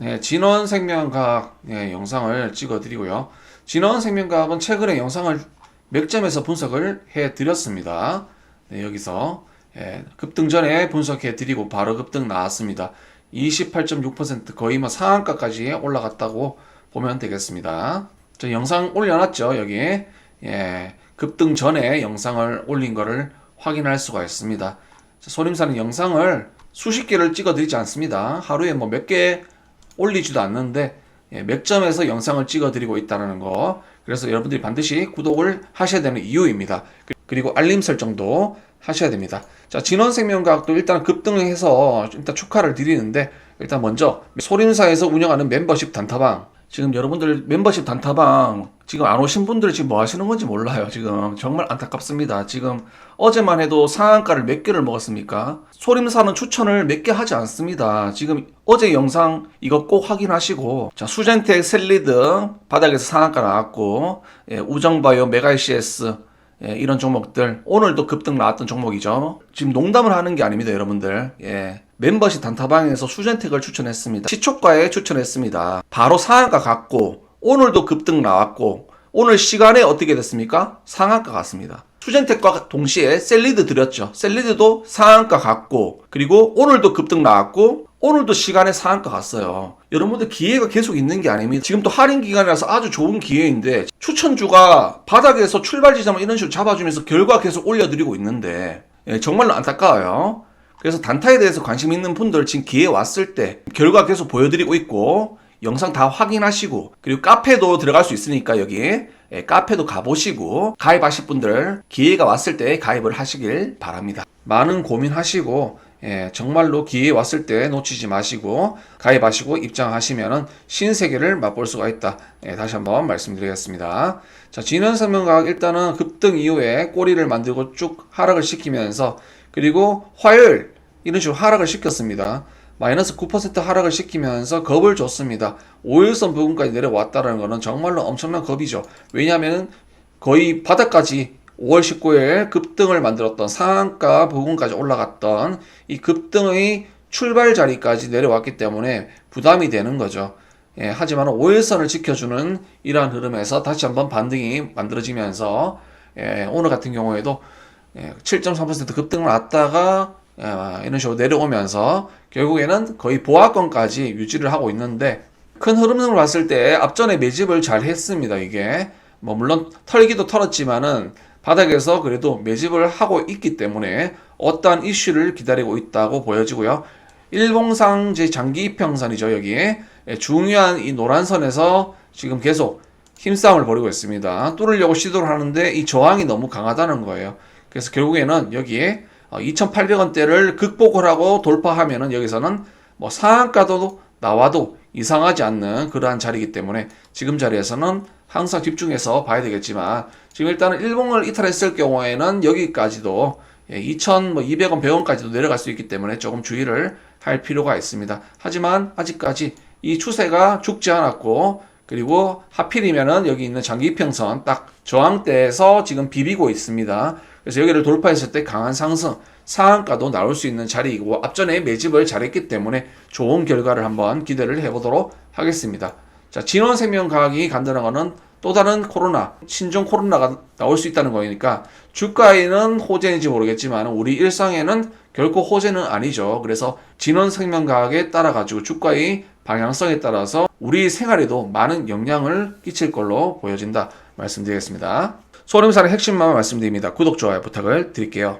네, 진원생명과학 네, 영상을 찍어드리고요. 진원생명과학은 최근에 영상을 몇 점에서 분석을 해드렸습니다. 네, 여기서 예, 급등 전에 분석해드리고 바로 급등 나왔습니다. 28.6% 거의 뭐 상한가까지 올라갔다고 보면 되겠습니다. 저 영상 올려놨죠 여기 예, 급등 전에 영상을 올린 거를 확인할 수가 있습니다. 소림사는 영상을 수십 개를 찍어드리지 않습니다. 하루에 뭐 몇 개 올리지도 않는데 예, 몇 점에서 영상을 찍어드리고 있다는 거. 그래서 여러분들이 반드시 구독을 하셔야 되는 이유입니다. 그- 그리고 알림 설정도 하셔야 됩니다. 자, 진원생명과학도 일단 급등을 해서 일단 축하를 드리는데 일단 먼저 소림사에서 운영하는 멤버십 단타방 지금 여러분들 멤버십 단타방 지금 안 오신 분들 지금 뭐 하시는 건지 몰라요. 지금 정말 안타깝습니다. 지금 어제만 해도 상한가를 몇 개를 먹었습니까? 소림사는 추천을 몇 개 하지 않습니다. 지금 어제 영상 이거 꼭 확인하시고 자 수젠텍 셀리드 바닥에서 상한가 나왔고 예, 우정바이오 메가이시에스 예, 이런 종목들 오늘도 급등 나왔던 종목이죠. 지금 농담을 하는 게 아닙니다, 여러분들. 예. 멤버십 단타방에서 수젠텍을 추천했습니다. 시초가에 추천했습니다. 바로 상한가 갔고 오늘도 급등 나왔고 오늘 시간에 어떻게 됐습니까? 상한가 갔습니다. 수젠텍과 동시에 셀리드 드렸죠. 셀리드도 상한가 갔고 그리고 오늘도 급등 나왔고 오늘도 시간에 상한가 갔어요. 여러분들 기회가 계속 있는 게 아닙니다. 지금 또 할인 기간이라서 아주 좋은 기회인데 추천주가 바닥에서 출발 지점을 이런 식으로 잡아주면서 결과 계속 올려드리고 있는데 예, 정말로 안타까워요. 그래서 단타에 대해서 관심 있는 분들 지금 기회 왔을 때 결과 계속 보여드리고 있고 영상 다 확인하시고 그리고 카페도 들어갈 수 있으니까 여기 예, 카페도 가보시고 가입하실 분들 기회가 왔을 때 가입을 하시길 바랍니다. 많은 고민하시고 예, 정말로 기회 왔을 때 놓치지 마시고 가입하시고 입장하시면은 신세계를 맛볼 수가 있다. 예, 다시 한번 말씀드리겠습니다. 자, 진원설명과학 일단은 급등 이후에 꼬리를 만들고 쭉 하락을 시키면서 그리고 화요일 이런 식으로 하락을 시켰습니다. 마이너스 9% 하락을 시키면서 겁을 줬습니다. 5일선 부근까지 내려왔다는 것은 정말로 엄청난 겁이죠. 왜냐하면 거의 바닥까지 5월 19일 급등을 만들었던 상한가 부근까지 올라갔던 이 급등의 출발 자리까지 내려왔기 때문에 부담이 되는 거죠. 예, 하지만 5일선을 지켜주는 이러한 흐름에서 다시 한번 반등이 만들어지면서 예, 오늘 같은 경우에도 예, 7.3% 급등을 왔다가 예, 이런 식으로 내려오면서 결국에는 거의 보합권까지 유지를 하고 있는데 큰 흐름을 봤을 때 앞전에 매집을 잘 했습니다. 이게 뭐 물론 털기도 털었지만은 바닥에서 그래도 매집을 하고 있기 때문에 어떠한 이슈를 기다리고 있다고 보여지고요. 일봉상 제 장기 이평선이죠 여기에 예, 중요한 이 노란 선에서 지금 계속 힘싸움을 벌이고 있습니다. 뚫으려고 시도를 하는데 이 저항이 너무 강하다는 거예요. 그래서 결국에는 여기에 2,800원대를 극복을 하고 돌파하면은 여기서는 뭐 상한가도 나와도 이상하지 않는 그러한 자리이기 때문에 지금 자리에서는 항상 집중해서 봐야 되겠지만 지금 일단은 일봉을 이탈했을 경우에는 여기까지도 2,200원, 100원까지도 내려갈 수 있기 때문에 조금 주의를 할 필요가 있습니다. 하지만 아직까지 이 추세가 죽지 않았고 그리고 하필이면은 여기 있는 장기 이평선 딱 저항대에서 지금 비비고 있습니다. 그래서 여기를 돌파했을 때 강한 상승, 상한가도 나올 수 있는 자리이고 앞전에 매집을 잘했기 때문에 좋은 결과를 한번 기대를 해보도록 하겠습니다. 자, 진원생명과학이 간다는 거는 또 다른 코로나, 신종 코로나가 나올 수 있다는 거니까 주가에는 호재인지 모르겠지만 우리 일상에는 결코 호재는 아니죠. 그래서 진원생명과학에 따라 가지고 주가의 방향성에 따라서 우리 생활에도 많은 영향을 끼칠 걸로 보여진다 말씀드리겠습니다. 소림사의 핵심만 말씀드립니다. 구독, 좋아요 부탁을 드릴게요.